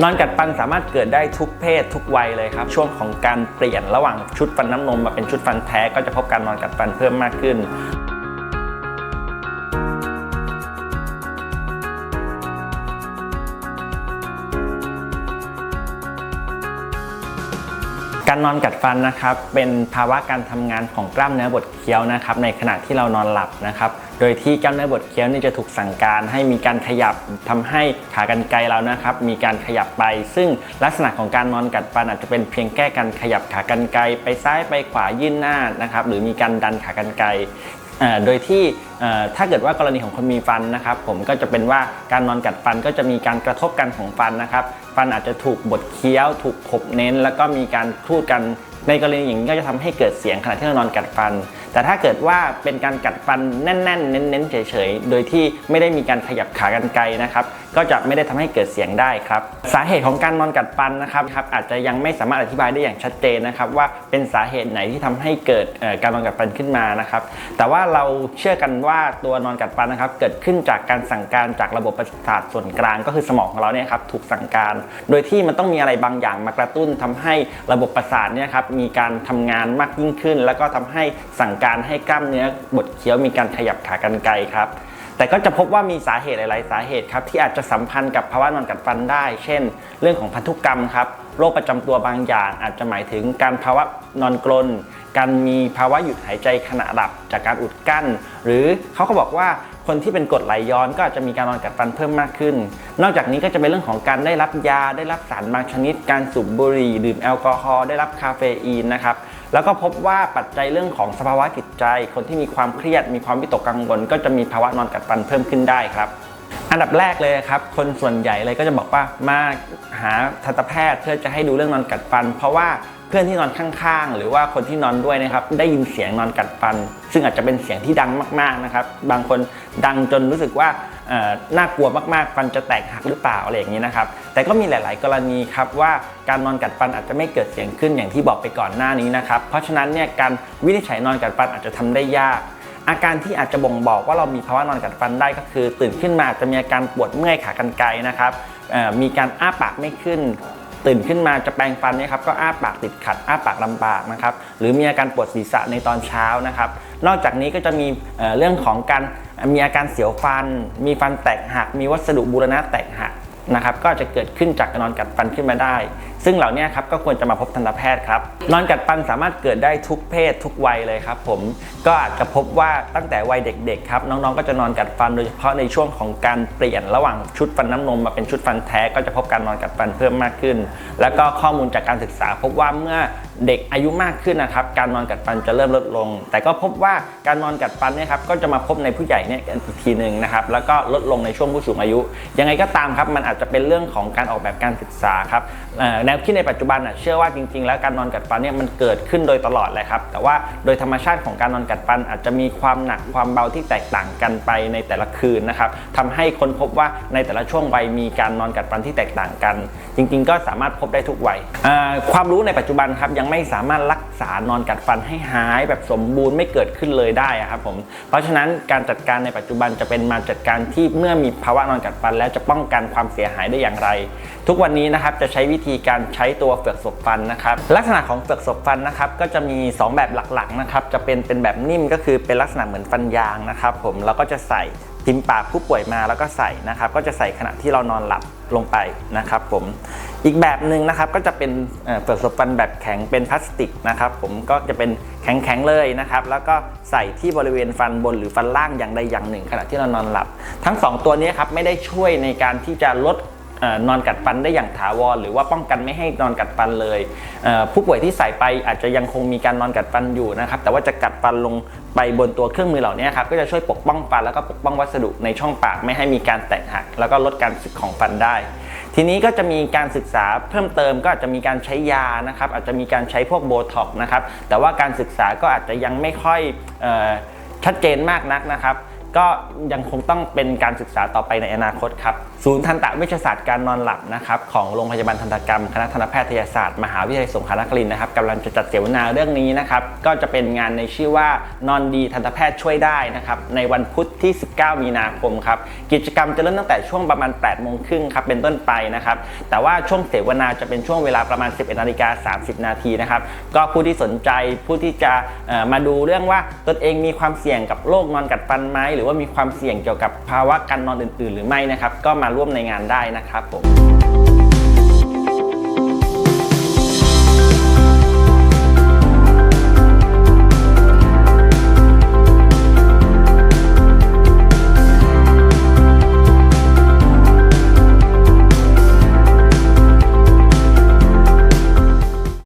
นอนกัดฟันสามารถเกิดได้ทุกเพศทุกวัยเลยครับ ช่วงของการเปลี่ยนระหว่างชุดฟันน้ำนมมาเป็นชุดฟันแท้ก็จะพบการนอนกัดฟันเพิ่มมากขึ้น การนอนกัดฟันนะครับเป็นภาวะการทำงานของกล้ามเนื้อบดเคี้ยวนะครับในขณะที่เรานอนหลับนะครับโดยที่กล้ามเนื้อบดเคี้ยวนี่จะถูกสั่งการให้มีการขยับทำให้ขากรรไกรเรานะครับมีการขยับไป ซึ่งลักษณะของการนอนกัดฟันอาจจะเป็นเพียงแค่การขยับขากรรไกรไปซ้ายไปขวายื่นหน้านะครับหรือมีการดันขากรรไกรโดยที่ถ้าเกิดว่ากรณีของคนมีฟันนะครับ ผมก็จะเป็นว่าการนอนกัดฟันก็จะมีการกระทบกันของฟันนะครับ ฟันอาจจะถูกบดเคี้ยว ถูกขบเน้น แล้วก็มีการพูดกันในกรณีอย่างนี้ก็จะทำให้เกิดเสียงขณะที่เรานอนกัดฟัน แต่ถ้าเกิดว่าเป็นการกัดฟันแน่น ๆ เน้นๆเฉยๆ โดยที่ไม่ได้มีการขยับขากรรไกรนะครับ ก็จะไม่ได้ทำให้เกิดเสียงได้ครับ สาเหตุของการนอนกัดฟันนะครับครับอาจจะยังไม่สามารถอธิบายได้อย่างชัดเจนนะครับ ว่าเป็นสาเหตุไหนที่ทำให้เกิดการนอนกัดฟันขึ้นมานะครับ แต่ว่าเราเชื่อกันว่าตัวนอนกัดฟันนะครับ เกิดขึ้นจากการสั่งการจากระบบประสาทส่วนกลาง ก็คือสมองของเราเนี่ยครับถูกสั่งการ โดยที่มันต้องมีอะไรบางอย่างมากระตุ้นทำให้ระบบประสาทเนี่ยครับมีการทำงานมากยิ่งขึ้น แล้วก็ทำให้สั่งการให้กล้ามเนื้อบดเคี้ยวมีการขยับขากรรไกรครับ แต่ก็จะพบว่ามีสาเหตุหลาย ๆ สาเหตุครับที่อาจจะสัมพันธ์กับภาวะนอนกัดฟันได้ เช่น เรื่องของพันธุกรรมครับโรคประจำตัวบางอย่าง อาจจะหมายถึงการภาวะนอนกรน การมีภาวะหยุดหายใจขณะหลับจากการอุดกั้น หรือเขาก็บอกว่าคนที่เป็นกรดไหลย้อนก็อาจจะมีการนอนกัดฟันเพิ่มมากขึ้น นอกจากนี้ก็จะเป็นเรื่องของการได้รับยา ได้รับสารบางชนิด การสูบบุหรี่ ดื่มแอลกอฮอล์ ได้รับคาเฟอีนนะครับ แล้วก็พบว่าปัจจัยเรื่องของสภาวะจิตใจ คนที่มีความเครียด มีความวิตกกังวล ก็จะมีภาวะนอนกัดฟันเพิ่มขึ้นได้ครับอันดับแรกเลยครับ คนส่วนใหญ่เลยก็จะบอกว่ามาหาทันตแพทย์เพื่อจะให้ดูเรื่องนอนกัดฟัน เพราะว่า พื่อนที่นอนข้างๆ หรือว่าคนที่นอนด้วยนะครับได้ยินเสียงนอนกัดฟัน ซึ่งอาจจะเป็นเสียงที่ดังมากๆนะครับบางคนดังจนรู้สึกว่าน่ากลัวมากๆฟันจะแตกหักหรือเปล่าอะไรอย่างนี้นะครับแต่ก็มีหลาย ๆ กรณีครับว่าการนอนกัดฟันอาจจะไม่เกิดเสียงขึ้นอย่างที่บอกไปก่อนหน้านี้นะครับเพราะฉะนั้นเนี่ยการวินิจฉัยนอนกัดฟันอาจจะทำได้ยากอาการที่อาจจะบ่งบอกว่าเรามีภาวะนอนกัดฟันได้ก็คือ ตื่นขึ้นมาจะมีอาการปวดเมื่อยขากรรไกรนะครับมีการอ้าปากไม่ขึ้น ตื่นขึ้นมาจะแปรงฟันเนี่ยครับก็อ้าปากติดขัดอ้าปากลำบากนะครับหรือมีอาการปวดศีรษะในตอนเช้านะครับ นอกจากนี้ก็จะมีเอ่อเรื่องของการมีอาการเสียวฟัน มีฟันแตกหัก มีวัสดุบูรณะแตกหัก นะครับก็จะเกิดขึ้นจากการนอนกัดฟันขึ้นมาได้ ซึ่งเหล่านี้ครับก็ควรจะมาพบทันตแพทย์ครับ นอนกัดฟันสามารถเกิดได้ทุกเพศทุกวัยเลยครับผมก็อาจจะพบว่าตั้งแต่วัยเด็กๆครับน้องๆก็จะนอนกัดฟันโดยเฉพาะในช่วงของการเปลี่ยนระหว่างชุดฟันน้ำนมมาเป็นชุดฟันแท้ก็จะพบการนอนกัดฟันเพิ่มมากขึ้น แล้วก็ข้อมูลจากการศึกษา พบว่าเมื่อเด็กอายุมากขึ้นนะครับการนอนกัดฟันจะเริ่มลดลง แต่ก็พบว่าการนอนกัดฟันเนี่ยครับก็จะมาพบในผู้ใหญ่เนี่ยอีกทีหนึ่งนะครับแล้วก็ลดลงในช่วงผู้สูงอายุ ยังไงก็ตามครับมันอาจจะเป็นเรื่องของการออกแบบการศึกษาครับแนวคิดในปัจจุบันเชื่อว่าจริง ๆ แล้วการนอนกัดฟันเนี่ยมันเกิดขึ้นโดยตลอดเลยครับแต่ว่าโดยธรรมชาติของการนอนกัดฟันอาจจะมีความหนักความเบาที่แตกต่างกันไปในแต่ละคืนนะครับทำให้คนพบว่าในแต่ละช่วงวัยมีการนอนกัดฟันที่แตกต่างกัน จริง ๆ ก็สามารถพบได้ทุกวัยความรู้ในปัจจุบันครับยังไม่สามารถรักษานอนกัดฟันให้หายแบบสมบูรณ์ไม่เกิดขึ้นเลยได้อะครับผมเพราะฉะนั้นการจัดการในปัจจุบันจะเป็นมาจัดการที่เมื่อมีภาวะนอนกัดฟัน แล้วจะป้องกันความเสียหายได้อย่างไร ทุกวันนี้นะครับจะใช้วิธีการใช้ตัวเฟือกศพฟันนะครับ ลักษณะของเฟือกศพฟันนะครับก็จะมี 2 แบบหลักๆนะครับจะเป็นเป็นแบบนิ่มก็คือเป็นลักษณะเหมือนฟันยางนะครับผมแล้วก็จะใส่พิมพ์ปากผู้ป่วยมาแล้วก็ใส่นะครับก็จะใส่ขณะที่เรานอนหลับลงไปนะครับผม อีกแบบหนึ่งนะครับก็จะเป็นเอ่อเฟือกศพฟันแบบแข็งเป็นพลาสติกนะครับผมก็จะเป็นแข็งๆเลยนะครับแล้วก็ใส่ที่บริเวณฟันบนหรือฟันล่างอย่างใดอย่างหนึ่ง ขณะที่เรานอนหลับ ทั้งสองตัวนี้ครับไม่ได้ช่วยในการที่จะลดนอนกัดฟันได้อย่างถาวรหรือว่าป้องกันไม่ให้นอนกัดฟันเลยผู้ป่วยที่ใส่ไปอาจจะยังคงมีการนอนกัดฟันอยู่นะครับแต่ว่าจะกัดฟันลงไปบนตัวเครื่องมือเหล่านี้ครับก็จะช่วยปกป้องฟันแล้วก็ปกป้องวัสดุในช่องปากไม่ให้มีการแตกหัก แล้วก็ลดการสึกของฟันได้ ทีนี้ก็จะมีการศึกษาเพิ่มเติมก็อาจจะมีการใช้ยานะครับ อาจจะมีการใช้พวกโบท็อกนะครับ แต่ว่าการศึกษาก็อาจจะยังไม่ค่อยออชัดเจนมากนักนะครับ ก็ยังคงต้องเป็นการศึกษาต่อไปในอนาคตครับ ศูนย์ทันตเวชศาสตร์การนอนหลับนะครับของโรงพยาบาลทันตกรรม คณะทันตแพทยศาสตร์ มหาวิทยาลัยสงขลานครินทร์นะครับกำลังจะจัดเสวนาเรื่องนี้นะครับก็จะเป็นงานในชื่อว่านอนดีทันตแพทย์ช่วยได้นะครับในวันพุธที่ 19 มีนาคมครับกิจกรรมจะเริ่มตั้งแต่ช่วงประมาณ8โมงครึ่งครับเป็นต้นไปนะครับแต่ว่าช่วงเสวนาจะเป็นช่วงเวลาประมาณ 11นาฬิกา30 นาทีนะครับก็ผู้ที่สนใจผู้ที่จะมาดูเรื่องว่าตนเองมีความเสี่ยงกับโรคนอนกัดฟันไหมหรือรือว่ามีความเสี่ยงเกี่ยวกับภาวะการนอนอื่น ๆ หรือไม่นะครับ ก็มาร่วมในงานได้นะครับผม